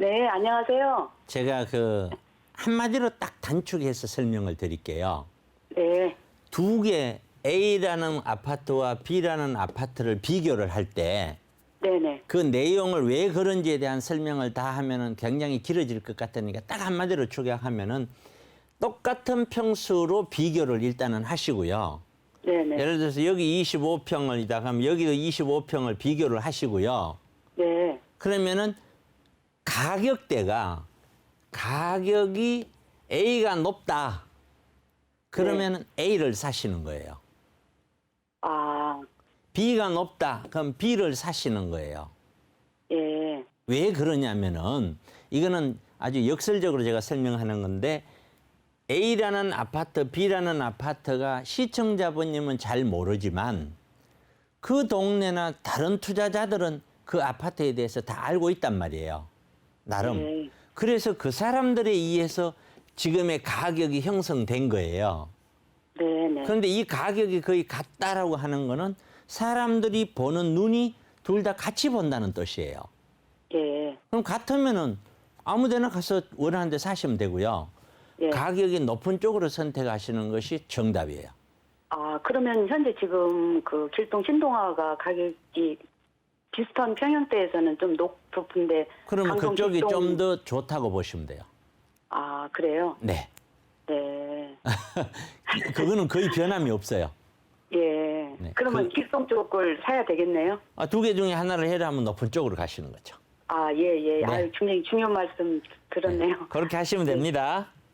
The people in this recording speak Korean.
네, 안녕하세요. 제가 그 한마디로 딱 단축해서 설명을 드릴게요. 네, 두 개 A라는 아파트와 B라는 아파트를 비교를 할 때 그 네네. 내용을 왜 그런지에 대한 설명을 다 하면은 굉장히 길어질 것 같으니까 딱 한마디로 축약하면은 똑같은 평수로 비교를 일단은 하시고요. 네네. 예를 들어서 여기 25평을 이다 하면 여기도 25평을 비교를 하시고요. 네. 그러면은 가격대가 가격이 A가 높다. 그러면은 A를 사시는 거예요. 아, B가 높다. 그럼 B를 사시는 거예요. 예. 왜 그러냐면은 이거는 아주 역설적으로 제가 설명하는 건데 A라는 아파트, B라는 아파트가 시청자분님은 잘 모르지만 그 동네나 다른 투자자들은 그 아파트에 대해서 다 알고 있단 말이에요. 나름. 네. 그래서 그 사람들에 의해서 지금의 가격이 형성된 거예요. 네 네. 그런데 이 가격이 거의 같다라고 하는 거는 사람들이 보는 눈이 둘 다 같이 본다는 뜻이에요. 예. 그럼 같으면은 아무 데나 가서 원하는 데 사시면 되고요. 예. 가격이 높은 쪽으로 선택하시는 것이 정답이에요. 아, 그러면 현재 지금 그 길동 신동아가 가격이 비슷한 평형대에서는 좀 높은데 그러면 그쪽이 길동- 좀 더 좋다고 보시면 돼요. 아, 그래요? 네. 네. 그거는 거의 변함이 없어요. 예. 네, 그러면 그- 길동 쪽을 사야 되겠네요? 아, 두 개 중에 하나를 해라 하면 높은 쪽으로 가시는 거죠. 아, 예, 예. 네. 아유, 굉장히 중요한 말씀 들었네요. 그렇게 하시면 됩니다.